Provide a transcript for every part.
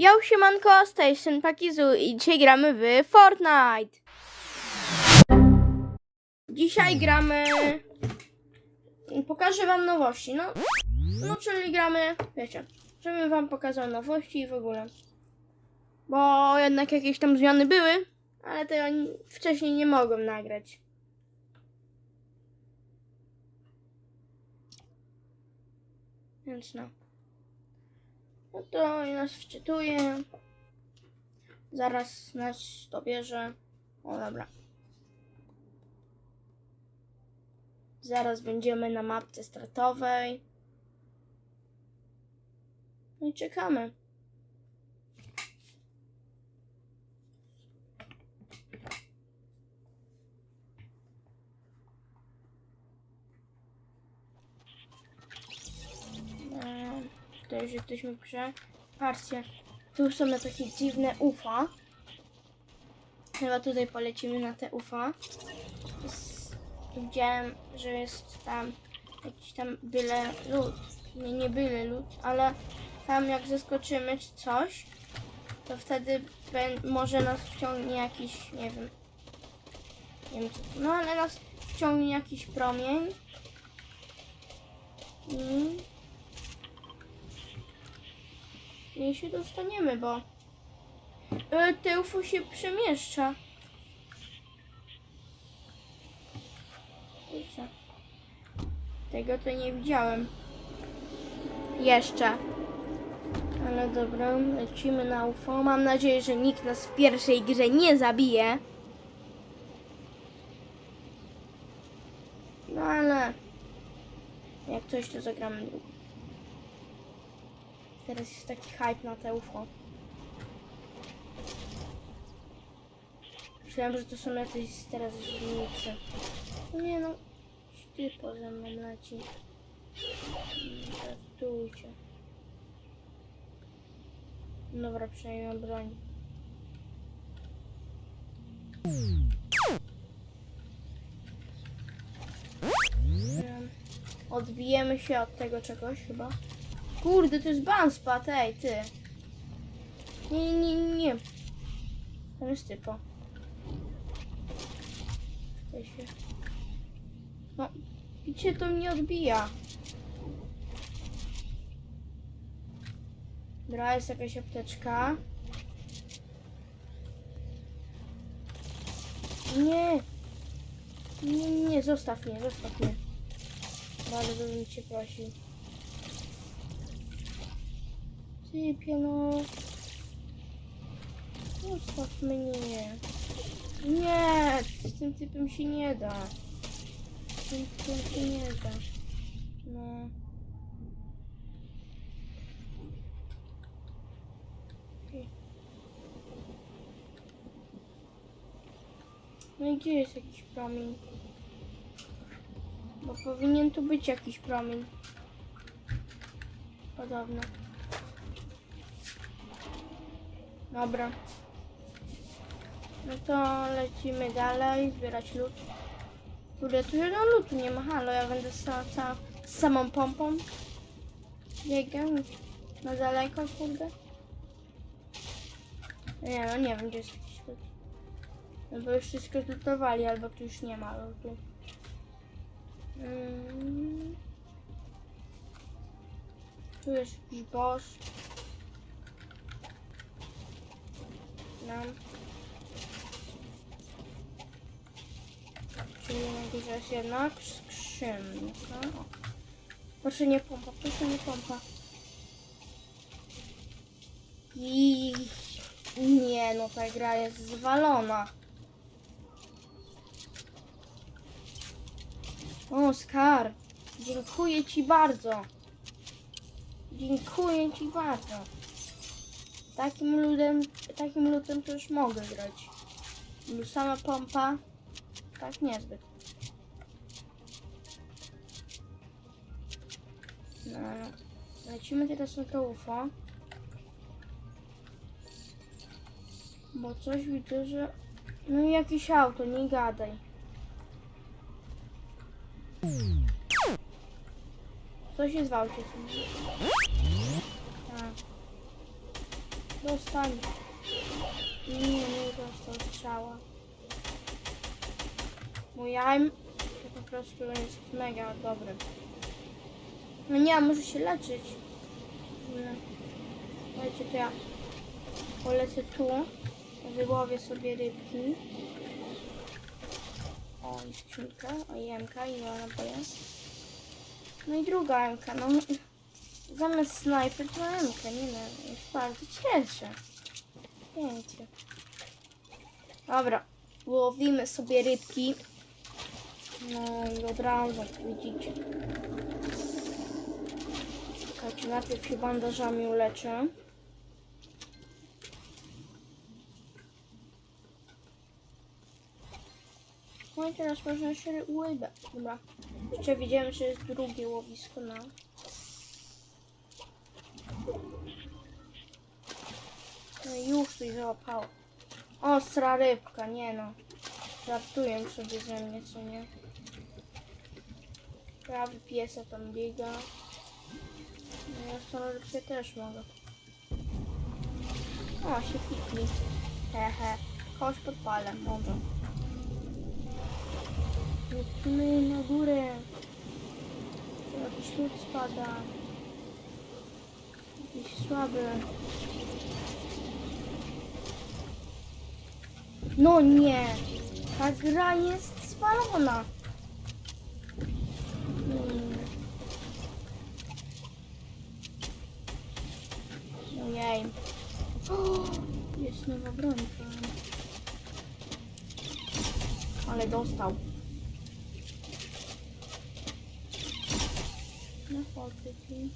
Yo, siemanko, Station Pakizu i dzisiaj gramy w Fortnite. Dzisiaj gramy... Pokażę wam nowości, no. No, czyli gramy, wiecie, żebym wam pokazał nowości i w ogóle. Bo jednak jakieś tam zmiany były, ale tego ni- wcześniej nie mogłem nagrać. Więc no. No to i nas wczytuje. Zaraz nas dobierze. O dobra. Zaraz będziemy na mapce startowej. No i czekamy. Już jesteśmy w grze. Patrzcie, tu są takie dziwne ufa. Chyba tutaj polecimy na te ufa. Widziałem, że jest tam jakiś tam byle lód. Nie, nie byle lód, ale tam jak zeskoczymy czy coś, to wtedy może nas wciągnie jakiś, nie wiem, nie wiem co, no ale nas wciągnie jakiś promień. I nie się dostaniemy, bo e, UFO się przemieszcza. Tego to nie widziałem. Jeszcze. Ale dobra, lecimy na UFO. Mam nadzieję, że nikt nas w pierwszej grze nie zabije. No ale jak coś to zagramy. Teraz jest taki hype na te UFO. Myślałem, że to są jakieś teraz. No nie no, ty poza mną leci. Żartujcie. Dobra, przejmę broń. Em, Odbijemy się od tego czegoś chyba. Kurde, to jest banspad, ej, ty. Nie, nie, nie, nie. Tam jest typo. No, gdzie to mnie odbija? Dobra, jest jakaś apteczka. Nie, nie, nie, zostaw mnie, zostaw mnie. Bardzo bym cię prosił. Typie, no. Zostaw mnie. Nie, z tym typem się nie da. Z tym typem się nie da. No. No i gdzie jest jakiś promień? Bo powinien tu być jakiś promień. Podobno. Dobra. No to lecimy dalej, zbierać lód. Kurde, tu żadnego lutu nie ma, halo, ja będę z, sa, z samą pompą. Biegam na daleko, kurde. Nie no, nie wiem, gdzie jest jakiś lód. No bo już wszystko zlutowali, albo tu już nie ma lutu. Mm. Tu jest jakiś boss. No. Czyli górze jest jednak skrzynka. Proszę nie pompa, proszę nie pompa. I nie, no ta gra jest zwalona. O, Skar, dziękuję Ci bardzo. Dziękuję Ci bardzo. Takim ludem, takim ludem to już mogę grać. Bo sama pompa, tak niezbyt. No, lecimy teraz na to UFO. Bo coś widzę, że... No jakieś auto, nie gadaj. Coś jest w aucie. Dostań. Nie, nie dostał strzała. Mój aim to po prostu jest mega dobry. No nie, może się leczyć. Nie. Słuchajcie, to ja polecę tu. Wyłowię sobie rybki. O, i skrzynka, o jemka, i ma naboje. No i druga jemka, no. Zamiast snajper to jemka, nie no, jest bardzo cieszę. Pięknie. Dobra, łowimy sobie rybki. No i od razu, widzicie. Czekajcie, najpierw się bandażami uleczę. No i teraz można się łybę. Dobra. Jeszcze widziałem, że jest drugie łowisko na. No już coś załapało. Ostra rybka, nie no. Żartuję sobie ze mnie, co nie. Prawy piesa tam biega. No ja tą rybkę też mogę. O, się pikli. Hehe. Kogoś podpalę, może. Lecimy na górę. Jakiś lód spada. Jakiś słaby. No nie! Ta gra jest spalona. Hmm. Ojej. Jest nowa brońka. Ale dostał. Na fortyki.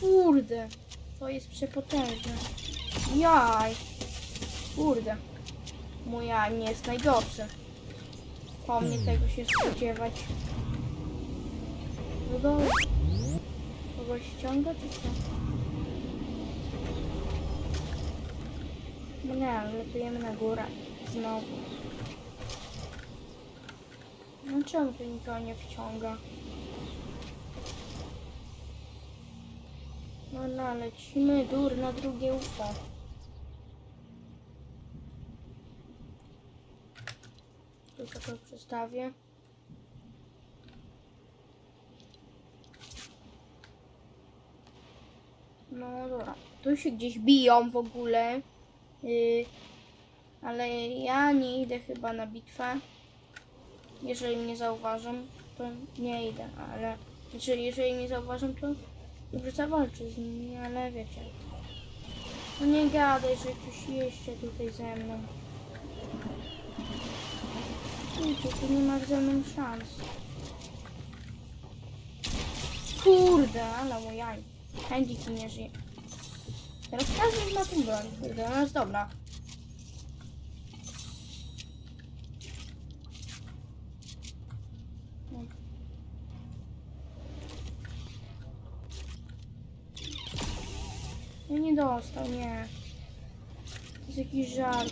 Kurde, to jest przepotężne. Jaj. Kurde. Mój jaj nie jest najgorszy. Po mnie tego się spodziewać. No dobra. Kogoś ściąga czy co? No nie, lecujemy na górę. Znowu. No czemu tu nikogo nie wciąga? No, no, lecimy dur na drugie UFO. Tylko to przestawię. No dobra, tu się gdzieś biją w ogóle. Yy, ale ja nie idę chyba na bitwę. Jeżeli mnie zauważą, to nie idę, ale znaczy, jeżeli nie zauważą, to dobrze zawalczę z nimi, ale wiecie. No nie gadaj, że coś jeszcze tutaj ze mną. Wiecie, tu nie ma ze mną szans. Kurde, ale mój jaj. Handiki nie żyje. Teraz każdy ma tą broń. Kurde, ona jest dobra. No nie dostał, nie. To jest jakiś żart.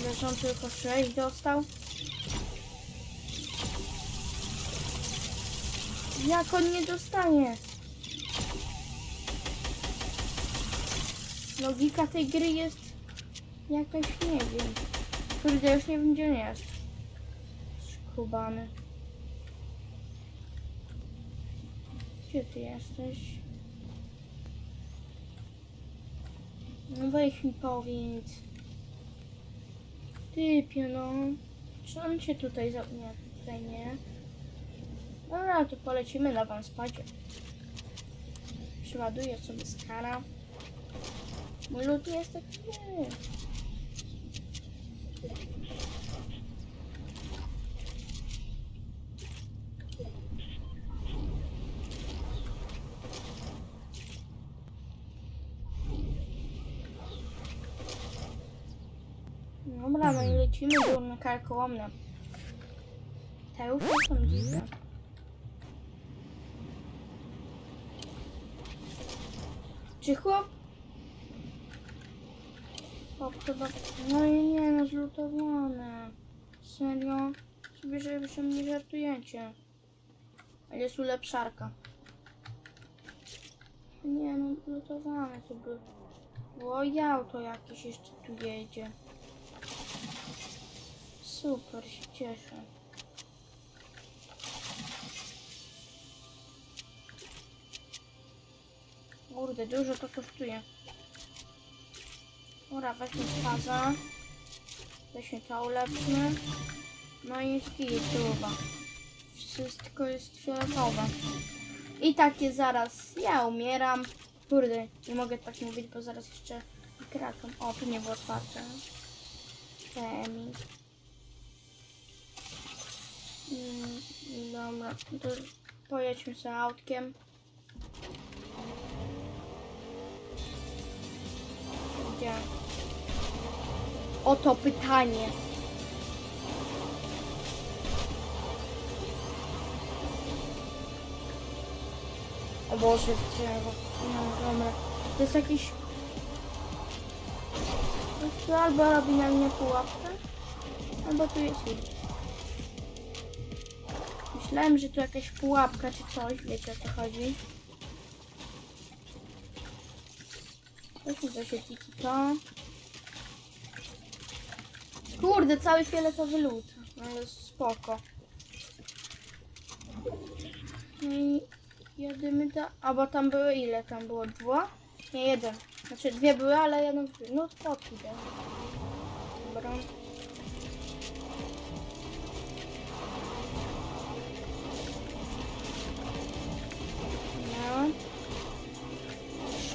Ile on tylko 6 dostał? Jak on nie dostanie? Logika tej gry jest jakaś, nie wiem. Kurde, już nie wiem gdzie on jest. Skubany. Gdzie ty jesteś? No weź mi powiedz. Typie no. Czy on się tutaj za... Nie, tutaj nie. Dobra, to polecimy na wam spadzie. Przeładuję sobie skara. Mój lud jest taki... Dobra, no i lecimy do na karkołomne. Te ufy są dziwne. Czy chłop? Chłop chyba... No i nie, no zlutowane. Serio? Sobie, że się nie żartujecie. Jest ulepszarka. Nie no, lutowane to by. I auto jakieś jeszcze tu jedzie. Super, się cieszę. Kurde, dużo to kosztuje. Dobra, weźmy faza. Weźmy to ulepszmy. No i skituwa. Wszystko jest fioletowe. I tak jest zaraz. Ja umieram. Kurde, nie mogę tak mówić, bo zaraz jeszcze krakam. O, tu nie było otwarte. Temi. Mm, dobra, to pojedźmy sobie autkiem. Gdzie? Oto pytanie. O Boże, drzewo. No, dobra. To jest jakiś... To albo robi na mnie pułapkę, albo tu jest. Myślałem, że tu jakaś pułapka czy coś, wiecie o co chodzi. Weźmy do sieci to. Kurde, cały fioletowy lód. Ale spoko. No i jedymy do... A bo tam były ile? Tam było dwa? Nie, jeden. Znaczy dwie były, ale jedną... No to idę. Dobra.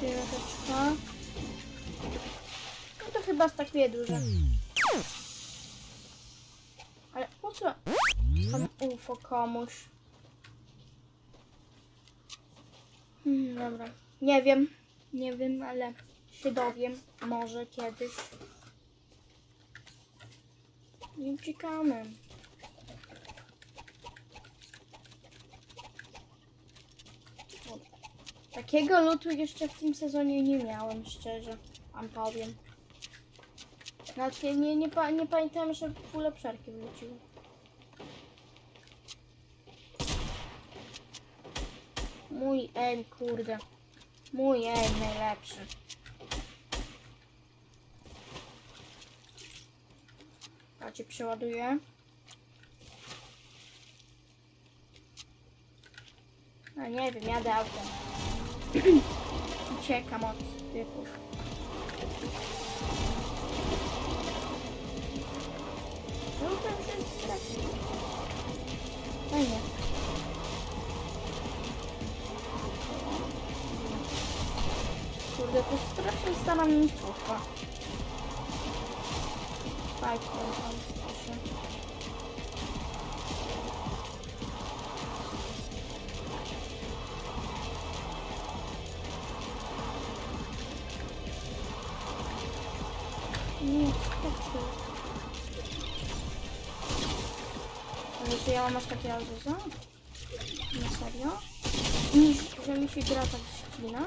Loteczka. No to chyba stakuje duże. Ale po co tam UFO komuś? Hmm, dobra. Nie wiem. Nie wiem, ale się dowiem. Może kiedyś. I uciekamy. Takiego lutu jeszcze w tym sezonie nie miałem, szczerze. Wam powiem. Nawet nie, nie, pa- nie pamiętam, że ulepszarki wróciły. Mój aim, kurde. Mój aim najlepszy. A cię przeładuję. A nie wiem, jadę autem. Uciekam od typów. No. Fajnie. Kurde, to strasznie stara miejscówka. Fajnie, tam proszę. Ale że ja mam aż takie Azusa? Na serio? Niż, że mi się gra tak ścina?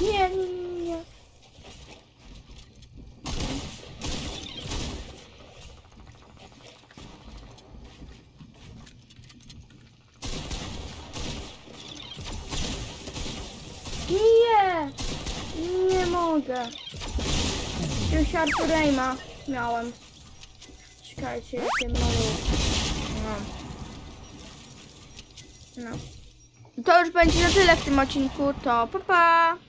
Nie, nie, nie, nie. Nie! Nie mogę. Już Arturejma miałem. Czekajcie, jakie malu. No. No. To już będzie na tyle w tym odcinku, to pa pa!